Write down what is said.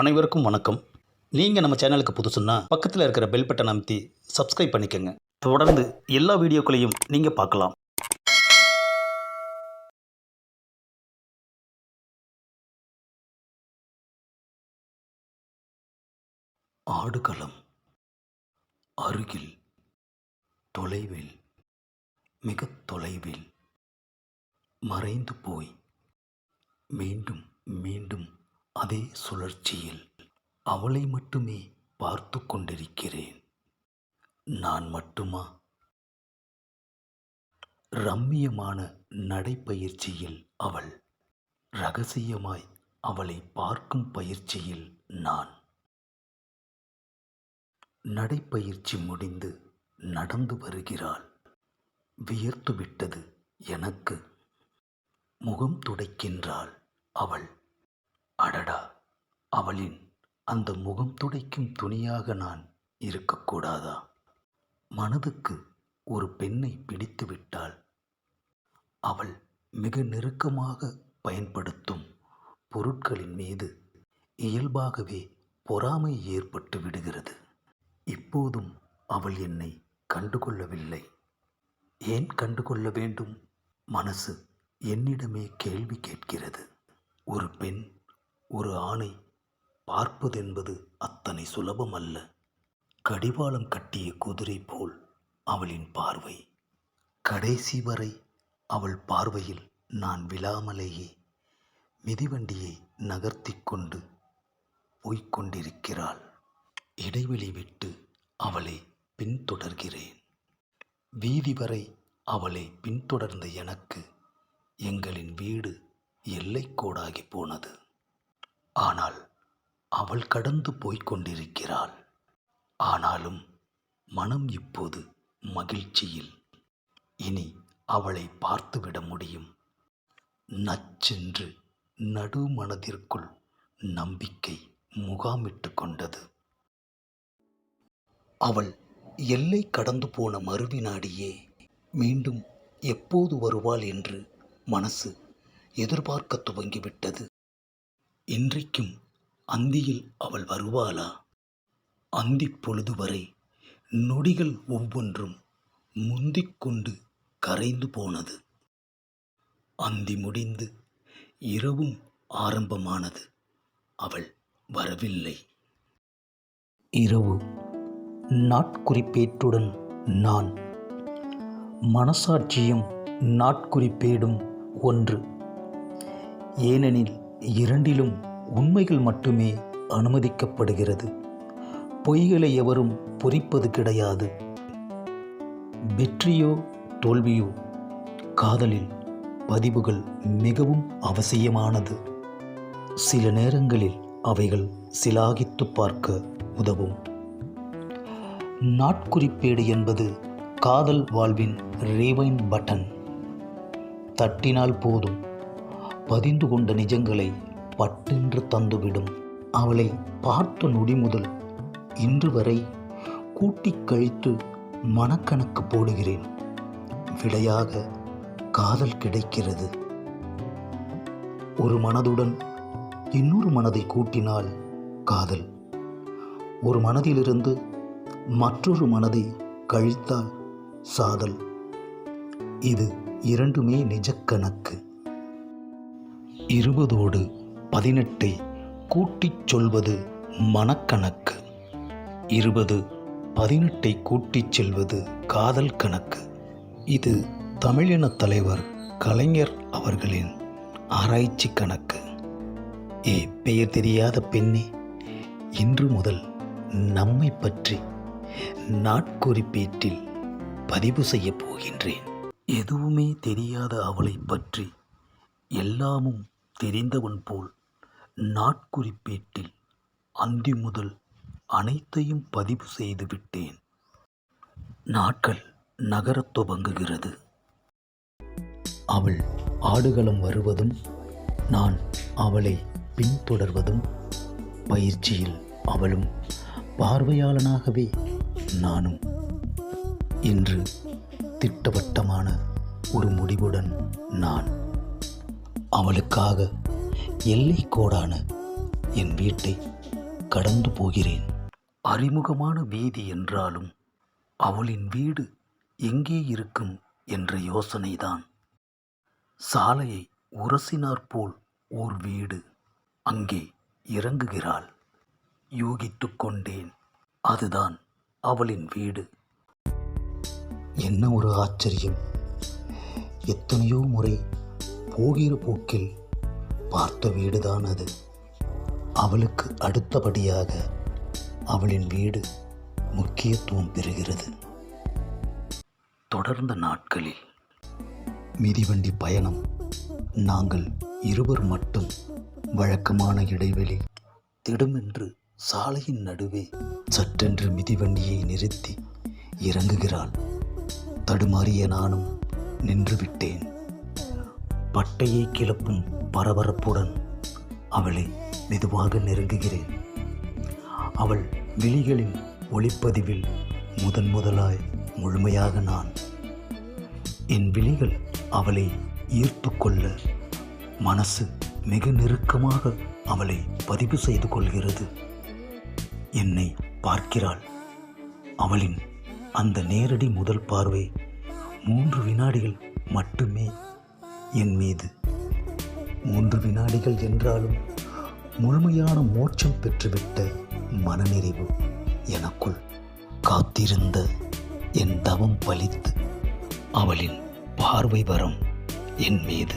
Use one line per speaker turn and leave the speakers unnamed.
அனைவருக்கும் வணக்கம். நீங்கள் நம்ம சேனலுக்கு புதுசுன்னா பக்கத்தில் இருக்கிற பெல் பட்டன் அமைத்தி சப்ஸ்கிரைப் பண்ணிக்கோங்க. தொடர்ந்து எல்லா வீடியோக்களையும் நீங்கள் பார்க்கலாம். ஆடுகளம் அருகில் தொலைவில் மிக தொலைவில் மறைந்து போய் மீண்டும் மீண்டும் அதே சுழற்சியில் அவளை மட்டுமே பார்த்து கொண்டிருக்கிறேன். நான் மட்டுமா? ரம்மியமான நடைப்பயிற்சியில் அவள் ரகசியமாய் அவளை பார்க்கும் பயிற்சியில் நான். நடைப்பயிற்சி முடிந்து நடந்து வருகிறாள். வியர்த்துவிட்டது எனக்கு. முகம் துடைக்கின்றாள் அவள். அடடா அவளின் அந்த முகம் துடைக்கும் துணியாக நான் இருக்கக்கூடாதா மனதுக்கு ஒரு பெண்ணை பிடித்துவிட்டால் அவள் மிக நெருக்கமாக பயன்படுத்தும் பொருட்களின் மீது இயல்பாகவே பொறாமை ஏற்பட்டு விடுகிறது. இப்போதும் அவள் என்னை கண்டுகொள்ளவில்லை. ஏன் கண்டுகொள்ள வேண்டும்? மனசு என்னிடமே கேள்வி கேட்கிறது. ஒரு பெண் ஒரு ஆணை பார்ப்பதென்பது அத்தனை சுலபம் அல்ல கடிவாளம் கட்டிய குதிரை போல் அவளின் பார்வை. கடைசி வரை அவள் பார்வையில் நான் விழாமலேயே மிதிவண்டியை நகர்த்தி கொண்டு போய்கொண்டிருக்கிறாள் இடைவெளி விட்டு அவளை பின்தொடர்கிறேன். வீதி வரை அவளை பின்தொடர்ந்த எனக்கு எங்களின் வீடு எல்லைக்கோடாகி போனது. ஆனால் அவள் கடந்து போய்க் கொண்டிருக்கிறாள். ஆனாலும் மனம் இப்போது மகிழ்ச்சியில். இனி அவளை பார்த்துவிட முடியும். நச்சென்று நடுமனதிற்குள் நம்பிக்கை முகாமிட்டு கொண்டது. அவள் எல்லை கடந்து போன மறுவினாடியே மீண்டும் எப்போது வருவாள் என்று மனசு எதிர்பார்க்க துவங்கிவிட்டது. இன்றைக்கும் அந்தியில் அவள் வருவாளா? அந்தி பொழுது வரை நொடிகள் ஒவ்வொன்றும் முந்திக்கொண்டு கரைந்து போனது. அந்தி முடிந்து இரவும் ஆரம்பமானது. அவள் வரவில்லை. இரவு. நாட்குறிப்பேற்றுடன் நான். மனசாட்சியும் நாட்குறிப்பேடும் ஒன்று. ஏனெனில் இரண்டிலும் உண்மைகள் மட்டுமே அனுமதிக்கப்படுகிறது. பொய்களை எவரும் பொறிப்பது கிடையாது. வெற்றியோ தோல்வியோ காதலில் பதிவுகள் மிகவும் அவசியமானது. சில நேரங்களில் அவைகள் சிலாகித்து பார்க்க உதவும். நாட்குறிப்பேடு என்பது காதல் வாழ்வின் ரீவைன் பட்டன் தட்டினால் போதும். பதிந்து கொண்ட நிஜங்களை பட்டென்று தந்துவிடும். அவளை பார்த்த நொடி முதல் இன்று வரை கூட்டிக் கழித்து மனக்கணக்கு போடுகிறேன். விடையாக காதல் கிடைக்கிறது. ஒரு மனதுடன் இன்னொரு மனதை கூட்டினால் காதல். ஒரு மனதிலிருந்து மற்றொரு மனதை கழித்தால் சாதல். இது இரண்டுமே நிஜக்கணக்கு இருபதோடு பதினெட்டை கூட்டிச் சொல்வது மனக்கணக்கு. இருபது பதினெட்டை கூட்டிச் செல்வது காதல் கணக்கு. இது தமிழின தலைவர் கலைஞர் அவர்களின் ஆராய்ச்சி கணக்கு. ஏ பெயர் தெரியாத பெண்ணே இன்று முதல் நம்மை பற்றி நாட்குறிப்பேட்டில் பதிவு செய்யப் போகின்றேன். எதுவுமே தெரியாத அவளை பற்றி எல்லாமும் தெரிந்தவன் போல் நாட்குறிப்பேட்டில் அந்தி முதல் அனைத்தையும் பதிவு செய்து விட்டேன். நாட்கள் நகரத் துவங்குகிறது. அவள் ஆடுகளம் வருவதும் நான் அவளை பின்தொடர்வதும் பயிற்சியில் அவளும் பார்வையாளனாகவே நானும். இன்று திட்டவட்டமான ஒரு முடிவுடன் நான் அவளுக்காக எல்லை கோடான என் வீட்டை கடந்து போகிறேன். அறிமுகமான வீதி என்றாலும் அவளின் வீடு எங்கே இருக்கும் என்ற யோசனைதான். சாலையை உரசினாற்போல் ஓர் வீடு அங்கே இறங்குகிறாள். யூகித்துக் கொண்டேன் அதுதான் அவளின் வீடு. என்ன ஒரு ஆச்சரியம். எத்தனையோ முறை போகிற போக்கில் பார்த்த வீடுதான் அது. அவளுக்கு அடுத்தபடியாக அவளின் வீடு முக்கியத்துவம் பெறுகிறது. தொடர்ந்த நாட்களில் மிதிவண்டி பயணம் நாங்கள் இருவர் மட்டும் வழக்கமான இடைவெளி திடுமென்று சாலையின் நடுவே சற்றென்று மிதிவண்டியை நிறுத்தி இறங்குகிறாள். தடுமாறிய நானும் நின்றுவிட்டேன். பட்டையை கிளப்பும் பரபரப்புடன் அவளை மெதுவாக நெருங்குகிறேன். அவள் விழிகளின் ஒளிப்பதிவில் முதன் முதலாய் முழுமையாக நான். என் விழிகள் அவளை ஈர்த்து கொள்ள மனசு மிக நெருக்கமாக அவளை பதிவு செய்து கொள்கிறது. என்னை பார்க்கிறாள். அவளின் அந்த நேரடி முதல் பார்வை மூன்று வினாடிகள் மட்டுமே என் மீது. மூன்று வினாடிகள் என்றாலும் முழுமையான மோட்சம் பெற்றுவிட்ட மனநிறைவு எனக்குள் காத்திருந்த என் தவம் பலித்து அவளின் பார்வை வரம் என் மீது.